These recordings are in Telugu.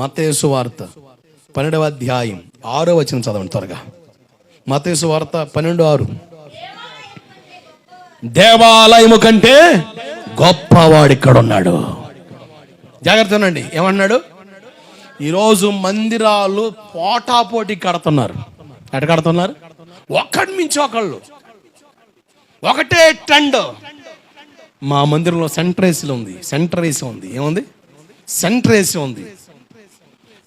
మతేసు వార్త పన్నెండవ అధ్యాయం ఆరో వచ్చిన చదవండి త్వరగా. మతేసు వార్త పన్నెండు ఆరు. దేవాలయము కంటే గొప్పవాడు ఇక్కడ ఉన్నాడు జాగ్రత్త ఉండండి. ఏమన్నాడు ఈరోజు మందిరాలు పోటాపోటీ కడుతున్నారు. ఎట కడుతున్నారు? ఒకటి మించి ఒకళ్ళు. ఒకటే ట్రెండ్. మా మందిరంలో సెంటర్ ఉంది. సెంటర్ ఏసీ ఉంది. ఏముంది? సెంటర్ ఏసీ ఉంది.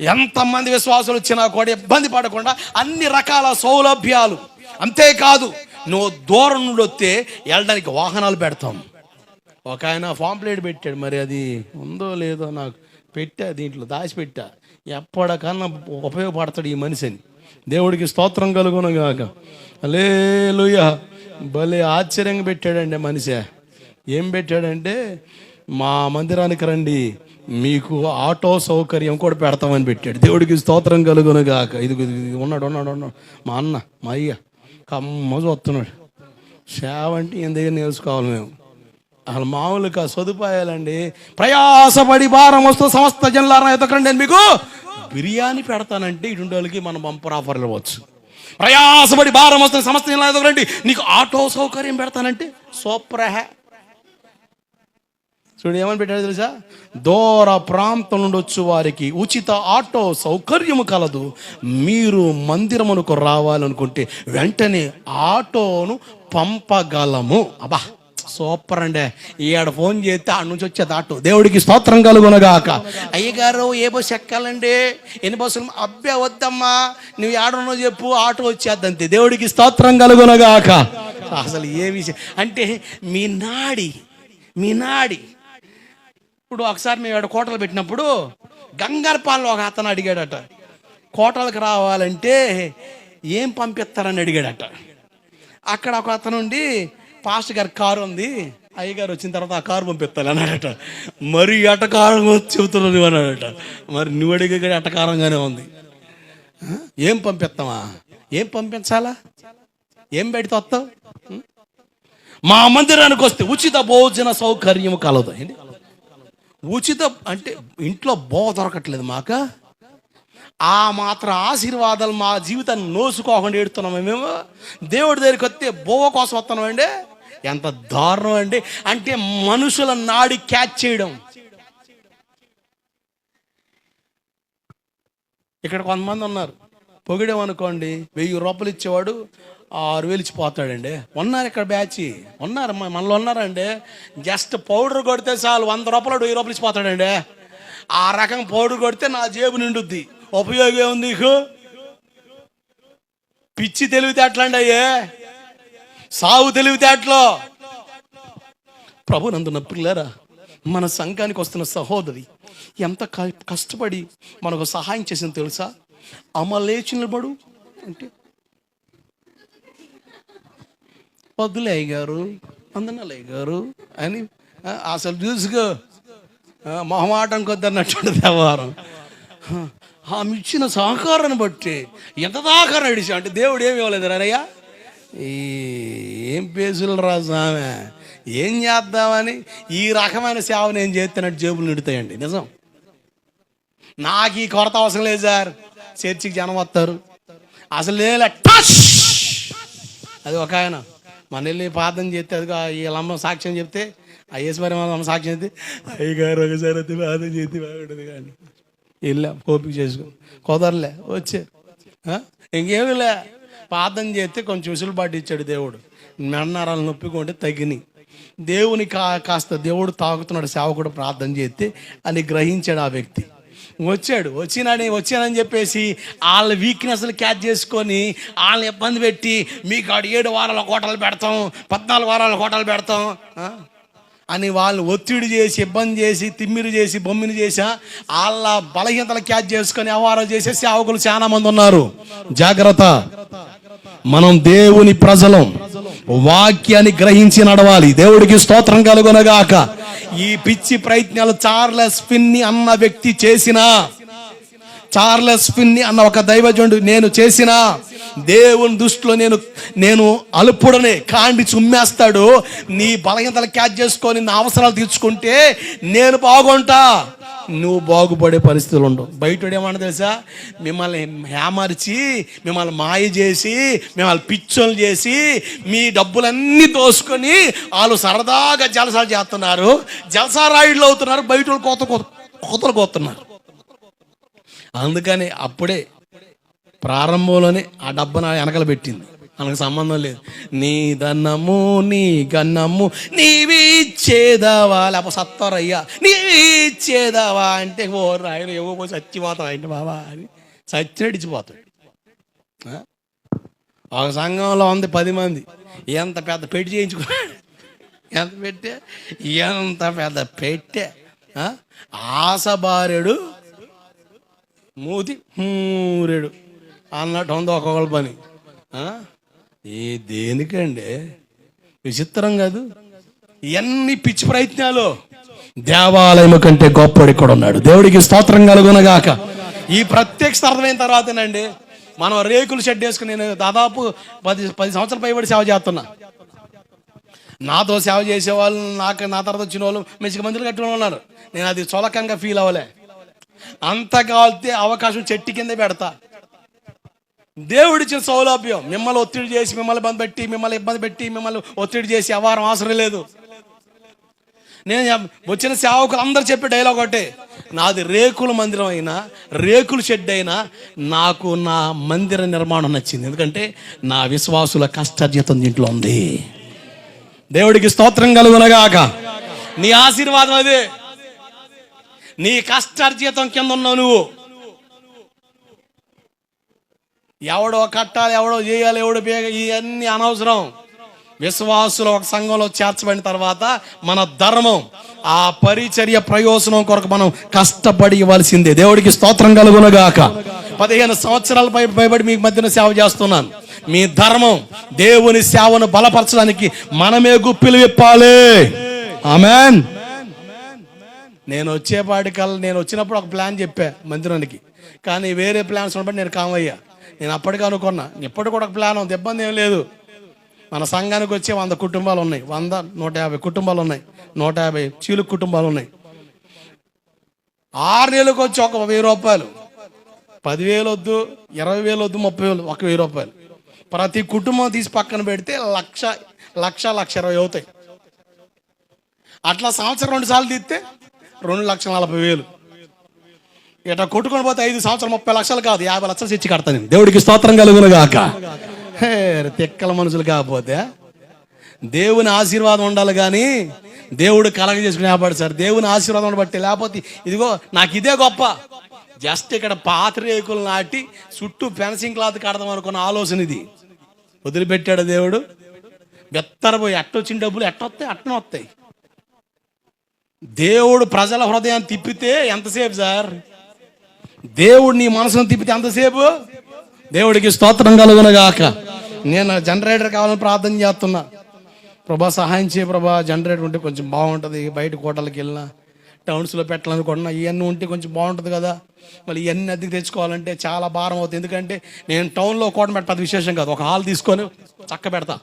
ఎంతమంది విశ్వాసులు వచ్చినా కూడా ఇబ్బంది పడకుండా అన్ని రకాల సౌలభ్యాలు. అంతేకాదు నువ్వు దూరం నుండి వస్తే వెళ్ళడానికి వాహనాలు పెడతాం. ఒక ఆయన పాంప్లెట్ పెట్టాడు మరి అది ఉందో లేదో నాకు పెట్టా దీంట్లో దాచిపెట్టా. ఎప్పటికన్నా ఉపయోగపడతాడు ఈ మనిషిని. దేవుడికి స్తోత్రం కలుగును గాక. లేలుయ భలే ఆశ్చర్యంగా పెట్టాడండి మనిషి. ఏం పెట్టాడంటే మా మందిరానికి రండి. మీకు ఆటో సౌకర్యం కూడా పెడతామని పెట్టాడు. దేవుడికి స్తోత్రం కలుగును గాక. ఇది ఉన్నాడు ఉన్నాడు ఉన్నాడు. మా అన్న మా అయ్య కమ్మ చూస్తున్నాడు. సేవ అంటే ఈయన దగ్గర నేర్చుకోవాలి మేము. అసలు మామూలుగా సదుపాయాలండి. ప్రయాసపడి భారం వస్తూ సమస్త జన్లారా ఎదకండి నేను మీకు బిర్యానీ పెడతానంటే ఇటువంటి వాళ్ళకి మనం బంపర్ ఆఫర్లు ఇవ్వచ్చు. ప్రయాసపడి భారం వస్తుంది సమస్త జన్లారా ఎదకండి. నీకు ఆటో సౌకర్యం పెడతానంటే సూపర్ హ్యా చూడు ఏమని పెట్టాడు తెలుసా? దూర ప్రాంతం నుండి వచ్చు వారికి ఉచిత ఆటో సౌకర్యము కలదు. మీరు మందిరమునకు రావాలనుకుంటే వెంటనే ఆటోను పంపగలము. అబ్బా సూపర్ అండి. ఈయాడ ఫోన్ చేస్తే ఆడ నుంచి వచ్చేది ఆటో. దేవుడికి స్తోత్రం కలుగునగాక. అయ్యగారు ఏ బస్సు ఎక్కాలండి? ఎన్ని బస్సులు? అబ్బే వద్దమ్మా. నువ్వు ఆడనో చెప్పు ఆటో వచ్చేద్దంతే. దేవుడికి స్తోత్రం కలుగునగాక. అసలు ఏ విషయం? అంటే మీ నాడి మీ నాడి ఇప్పుడు ఒకసారి మేము ఇక్కడ కోటలు పెట్టినప్పుడు గంగారపాల్లో ఒక అతను అడిగాడట కోటలకు రావాలంటే ఏం పంపిస్తారని అడిగాడట. అక్కడ ఒక అతను ఉండి పాస్టర్ గారి కారు ఉంది అయ్యగారు వచ్చిన తర్వాత ఆ కారు పంపిస్తాను అన్నాడట. మరి అటకారం చెబుతున్నావు నువ్వు అన్నాడట. మరి నువ్వు అడిగే అటకారంగానే ఉంది. ఏం పంపిస్తావా? ఏం పంపించాలా? ఏం పెడితే వస్తావు? మా మందిరానికి వస్తే ఉచిత భోజన సౌకర్యం కలదు. ఏంటి? ఉచిత అంటే ఇంట్లో బో దొరకట్లేదు మాక. ఆ మాత్రం ఆశీర్వాదాలు మా జీవితాన్ని నోసుకోకుండా ఏడుతున్నాము మేము. దేవుడి దగ్గరికి వస్తే బోవ కోసం వస్తున్నామండి ఎంత దారుణం అండి. అంటే మనుషుల నాడి క్యాచ్ చేయడం. ఇక్కడ కొంతమంది ఉన్నారు. పొగిడేమనుకోండి వెయ్యి రూపాయలు ఇచ్చేవాడు ఆరు వేలు ఇచ్చిపోతాడండి ఉన్నారు ఇక్కడ బ్యాచ్. ఉన్నారు మనలో ఉన్నారండి. జస్ట్ పౌడర్ కొడితే చాలు వంద రూపాయలు వెయ్యి రూపాయలు ఇచ్చిపోతాడండి ఆ రకం పౌడర్ కొడితే నా జేబు నిండుద్ది. ఉపయోగం ఏముంది నీకు? పిచ్చి తెలివితేటలండి అయ్యే. సాగు తెలివితేటలో. ప్రభు నందున పిల్లరా మన సంఘానికి వస్తున్న సహోదరి ఎంత క- కష్టపడి మనకు సహాయం చేసింది తెలుసా? అమ్మ లేచి అంటే వద్దులే అయ్యారు అందనలే గారు అని అసలు చూసుకో. మొహమాటం కొద్దన్నట్టు దేవారం ఆ, ఆమె ఇచ్చిన సహకారాన్ని బట్టి ఎంత దాకా నడిచా? అంటే దేవుడు ఏమి ఇవ్వలేదు రయ్యా ఈ ఏం పేసులు రాజు ఏం చేద్దామని ఈ రకమైన సేవ నేను చేస్తున్నట్టు జేబులు నిడుతాయండి. నిజం. నాకు ఈ కొరత అవసరం లేదు సార్. చర్చికి జనం వస్తారు. అసలు లేదు టచ్ అది ఒక ఆయన. మన వెళ్ళి ప్రార్థన చేస్తే అది వీళ్ళమ్మ సాక్ష్యం చెప్తే ఆ మరి అమ్మ సాక్ష్యం చెప్తే అయ్యగారు ఒకసారి అయితే ప్రార్థన చేస్తే బాగుంటుంది కానీ. వెళ్ళాం ఓపిక చేసుకో. కుదరలే వచ్చే. ఆ? లే. ప్రార్థన చేస్తే కొంచెం విసులుబాటు ఇచ్చాడు దేవుడు. మెన్నరాలు నొప్పికొంటే తగిని దేవుని కా కాస్త దేవుడు తాగుతున్నాడు సేవకుడు ప్రార్థన చేస్తే అని గ్రహించాడు ఆ వ్యక్తి. వచ్చాడు. వచ్చినాడని వచ్చానని చెప్పేసి వాళ్ళ వీక్నెస్లు క్యాచ్ చేసుకొని వాళ్ళని ఇబ్బంది పెట్టి మీకు ఆడు ఏడు వారాల కోటలు పెడతాం పద్నాలుగు వారాల కోటలు పెడతాం అని వాళ్ళు ఒత్తిడి చేసి ఇబ్బంది చేసి తిమ్మిరి చేసి బొమ్మిని చేసా వాళ్ళ బలహీనతలు క్యాచ్ చేసుకొని అవ్వారం చేసే సేవకులు చాలా మంది ఉన్నారు. జాగ్రత్త. మనం దేవుని ప్రజలం. వాక్యాన్ని గ్రహించి నడవాలి. దేవుడికి స్తోత్రం కలుగునగాక. ఈ పిచ్చి ప్రయత్నాలు చార్లెస్ ఫిన్ని అన్న వ్యక్తి చేసిన చార్లెస్ ఫిన్ని అన్న ఒక దైవజనుడు నేను చేసిన దేవుని దృష్టిలో నేను నేను అలుపుడనే కాండి చుమ్మేస్తాడు. నీ బలహీనతలు క్యాచ్ చేసుకొని నా అవసరాలు తీర్చుకుంటే నేను బాగుంటా. నువ్వు బాగుపడే పరిస్థితులు ఉండవు. బయట ఏమన్నా తెలుసా? మిమ్మల్ని హేమర్చి మిమ్మల్ని మాయ చేసి మిమ్మల్ని పిచ్చోలు చేసి మీ డబ్బులన్నీ దోసుకొని వాళ్ళు సరదాగా జలసాలు చేస్తున్నారు. జలసా రాయుళ్ళు అవుతున్నారు బయట వాళ్ళు కోత కోతలు కోతున్నారు అందుకని అప్పుడే ప్రారంభంలోనే ఆ డబ్బు నా వెనకలు పెట్టింది. మనకు సంబంధం లేదు. నీ దన్నము నీ గన్నము నీవి ఇచ్చేదావా? లేకపోతే సత్తారయ్యా నీవి ఇచ్చేదావా అంటే ఓ ఆయన ఏవో చచ్చిపోతాం ఆయన బాబా అని చచ్చినడిచిపోతాడు ఒక సంఘంలో ఉంది పది మంది. ఎంత పెద్ద పెట్టి చేయించుకున్నాడు? ఎంత పెట్టే? ఎంత పెద్ద పెట్టే? ఆ? ఆశ బారెడు మూతి మూరెడు అన్నట్టు ఉంది ఒక్కొక్కళ్ళ పని. ఆ? ఏ దేనికండి? విచిత్రం కాదు. ఇవన్నీ పిచ్చి ప్రయత్నాలు? దేవాలయము కంటే గొప్పడు ఇక్కడ ఉన్నాడు. దేవుడికి స్తోత్రం కలుగునగాక. ఈ ప్రత్యక్ష అర్థమైన తర్వాతనండి. మనం రేకులు షెడ్ వేసుకుని నేను దాదాపు పది పది సంవత్సరాల పైబడి సేవ చేస్తున్నా. నాతో సేవ చేసే వాళ్ళు నాకు నా తర్వాత వచ్చిన వాళ్ళు మెచ్చిక మందులు కట్టిన వాళ్ళు ఉన్నారు. నేను అది చొలకంగా ఫీల్ అవ్వలే. అంత కాల్తే అవకాశం చెట్టు కింద పెడతా. దేవుడిచ్చిన సౌలభ్యం. మిమ్మల్ని ఒత్తిడి చేసి మిమ్మల్ని ఇబ్బంది పెట్టి మిమ్మల్ని ఇబ్బంది పెట్టి మిమ్మల్ని ఒత్తిడి చేసి అవారం అవసరం లేదు నేను వచ్చిన సేవకులు అందరు చెప్పే డైలాగ్ ఒకటే. నాది రేకుల మందిరం అయినా రేకుల షెడ్ అయినా నాకు నా మందిర నిర్మాణం నచ్చింది. ఎందుకంటే నా విశ్వాసుల కష్టజీతం దీంట్లో ఉంది. దేవుడికి స్తోత్రం కలుగునగాక. నీ ఆశీర్వాదం అదే. నీ కష్టార్జితం కింద ఉన్నావు నువ్వు. ఎవడో కట్టాలి ఎవడో చేయాలి ఎవడో ఇవన్నీ అనవసరం. విశ్వాసులు ఒక సంఘంలో చేర్చబడిన తర్వాత మన ధర్మం ఆ పరిచర్య ప్రయోజనం కొరకు మనం కష్టపడి ఇవ్వాల్సిందే. దేవుడికి స్తోత్రం కలుగునగాక. పదిహేను సంవత్సరాల పై పైబడి మీ మధ్యన సేవ చేస్తున్నాను. మీ ధర్మం దేవుని సేవను బలపరచడానికి మనమే గుప్పిలు విప్పాలి. ఆమెన్. నేను వచ్చేపాటికల్లా నేను వచ్చినప్పుడు ఒక ప్లాన్ చెప్పా మందిరానికి. కానీ వేరే ప్లాన్స్ ఉన్నప్పుడు నేను కామయ్యా. నేను అప్పటికి అనుకున్నా. ఇప్పటికి కూడా ఒక ప్లాన్ ఉంది. ఇబ్బంది ఏం లేదు. మన సంఘానికి వచ్చే వంద కుటుంబాలు ఉన్నాయి. వంద నూట యాభై కుటుంబాలు ఉన్నాయి. నూట యాభై చీలు కుటుంబాలు ఉన్నాయి. ఆరు నెలలకు వచ్చి ఒక వెయ్యి రూపాయలు. పదివేలు వద్దు ఇరవై వేలు వద్దు ముప్పై వేలు ఒక వెయ్యి రూపాయలు. ప్రతి కుటుంబం తీసి పక్కన పెడితే లక్ష లక్ష లక్ష ఇరవై అవుతాయి. అట్లా సంవత్సరం రెండు సార్లు తీస్తే రెండు లక్షల నలభై వేలు. ఇట్లా కొట్టుకొని పోతే ఐదు సంవత్సరం ముప్పై లక్షలు కాదు యాభై లక్షలు తెచ్చి కడతాను దేవుడికి స్తోత్రం కలుగును గాక. హే, తిక్కల మనుషులు కాకపోతే దేవుని ఆశీర్వాదం ఉండాలి కానీ దేవుడు కలగ చేసుకుని ఆపాడు సార్ దేవుని ఆశీర్వాదం బట్టి లేకపోతే ఇదిగో నాకు ఇదే గొప్ప. జస్ట్ ఇక్కడ పాత్రేకులు నాటి చుట్టూ ఫెన్సింగ్ క్లాత్ కడదాం అనుకున్న ఆలోచన ఇది. వదిలిపెట్టాడు దేవుడు. బెత్తరపోయి ఎట్టొచ్చిన డబ్బులు ఎట్టొస్తాయి అట్టనే వస్తాయి. దేవుడు ప్రజల హృదయాన్ని తిప్పితే ఎంతసేపు సార్? దేవుడు నీ మనసును తిప్పితే ఎంతసేపు? దేవుడికి స్తోత్రం కలుగునగాక. నేను జనరేటర్ కావాలని ప్రార్థన చేస్తున్నా. ప్రభా సహాయం చేయ ప్రభా. జనరేటర్ ఉంటే కొంచెం బాగుంటుంది. బయట కోటలకు వెళ్ళినా టౌన్స్లో పెట్టాలనుకుంటున్నా ఇవన్నీ ఉంటే కొంచెం బాగుంటుంది కదా. మళ్ళీ ఇవన్నీ అద్దెకి తెచ్చుకోవాలంటే చాలా భారం అవుతుంది. ఎందుకంటే నేను టౌన్లో కోట పెట్ట విశేషం కాదు. ఒక హాల్ తీసుకొని చక్క పెడతా.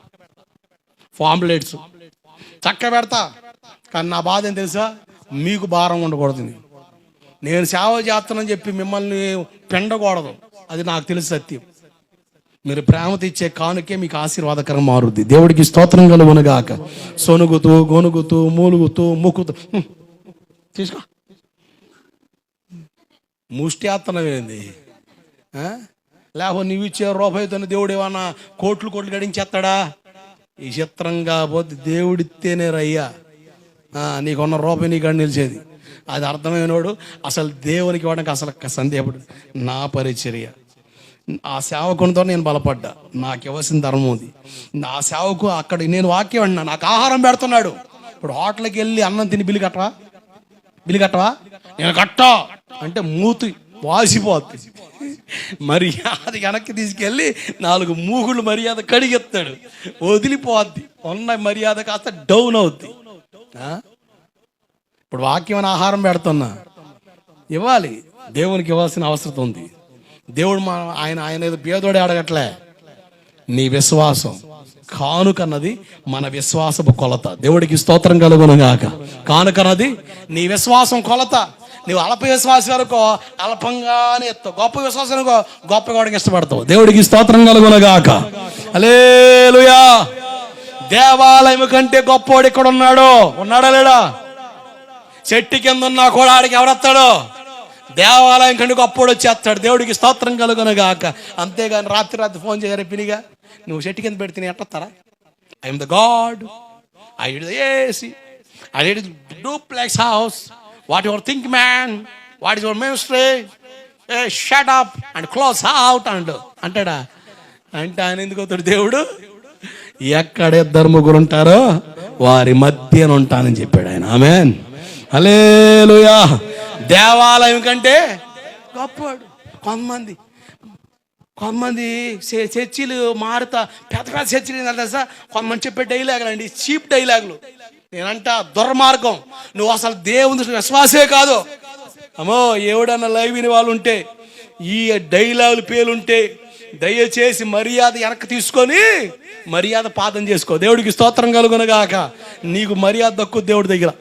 ఫామ్లెట్స్ చక్క పెడతా. కానీ నా బాధ ఏం తెలుసా? మీకు భారం ఉండకూడదు నేను సేవ చేస్తానని చెప్పి మిమ్మల్ని పెండకూడదు. అది నాకు తెలుసు సత్యం. మీరు ప్రేమ తెచ్చే కానుకే మీకు ఆశీర్వాదకరం మారుద్ది. దేవుడికి స్తోత్రం కలుగునగాక. సొనుగుతూ గొనుగుతూ మూలుగుతూ ముక్కుతూ. తీసుకో. ముష్టి ఆత్తనం లేకపోతే నువ్వు ఇచ్చే రూపాయితో దేవుడు ఏమన్నా కోట్లు కోట్లు గడించేస్తాడా? ఈ చిత్రం కాకపోతే దేవుడిస్తేనే రయ్యా. నీకున్న రూపాయి నీకు అని నిలిచేది. అది అర్థమైనవాడు అసలు దేవునికి ఇవ్వడానికి అసలు సందేహపడు నా పరిచర్య. ఆ సేవకునితో నేను బలపడ్డా. నాకు ఇవ్వాల్సిన ధర్మం ఉంది నా సేవకు అక్కడ నేను వాక్యం అన్నా నాకు ఆహారం పెడుతున్నాడు. ఇప్పుడు హోటల్కి వెళ్ళి అన్నం తిని బిల్లు కట్టవా? బిల్లు కట్టవా? నేను కట్టా. అంటే మూతి వాసిపోతుంది మర్యాద వెనక్కి తీసుకెళ్ళి నాలుగు మూగుళ్ళు మర్యాద కడిగెత్తాడు వదిలిపోద్ది. ఉన్న మర్యాద కాస్త డౌన్ అవుద్ది. ఇప్పుడు వాక్యం ఆహారం పెడుతున్నా. ఇవ్వాలి. దేవునికి ఇవ్వాల్సిన అవసరం ఉంది. దేవుడు మా ఆయన ఆయన ఏదో పేదోడే అడగట్లే. నీ విశ్వాసం కానుకన్నది మన విశ్వాసపు కొలత. దేవుడికి స్తోత్రం కలుగును గాక. కానుకన్నది నీ విశ్వాసం కొలత. నువ్వు అల్ప విశ్వాసం అనుకో అల్పంగానే ఎత్తావు గొప్ప విశ్వాసం అనుకో గొప్ప కూడా ఇష్టపడతావు. దేవుడికి స్తోత్రం కలుగును గాక. అలేలుయా దేవాలయం కంటే గొప్పోడు ఇక్కడ ఉన్నాడు ఉన్నాడా లేడా? చెట్టు కింద ఉన్నా కూడా ఆడికి ఎవరెత్తాడు? దేవాలయం కంటే అప్పుడు వచ్చేస్తాడు. దేవుడికి స్తోత్రం కలుగునగాక అంతేగాని రాత్రి రాత్రి ఫోన్ చేయరు పినిగా. నువ్వు చెట్టు కింద పెడితే నేను ఎట్టొస్తారా? I'm the god I the AC I D duplex house what your think man what is your ministry a shut up and close out and అంటాడా? అంటే ఆయన ఎందుకు అవుతాడు దేవుడు? ఎక్కడ ఇద్దరు ముగ్గురు ఉంటారో వారి మధ్యన ఉంటానని చెప్పాడు ఆయన. ఆమెన్ హలేలుయా దేవాలయం కంటే గొప్పవాడు కొంతమంది కొంతమంది చర్చిలు మారుతా పెద్ద పెద్ద చర్చిలు ఏంటంటే సార్ కొంతమంది చెప్పే డైలాగులు అండి చీప్ డైలాగులు నేనంట దుర్మార్గం. నువ్వు అసలు దేవుని విశ్వాసే కాదు. అమ్మో ఎవడన్నా లైవ్ విని వాళ్ళు ఉంటే ఈ డైలాగులు పేలుంటే దయచేసి మర్యాద వెనక్కి తీసుకొని మర్యాద పాదం చేసుకో. దేవుడికి స్తోత్రం కలుగునగాక నీకు మర్యాద దక్కు దేవుడి దగ్గర.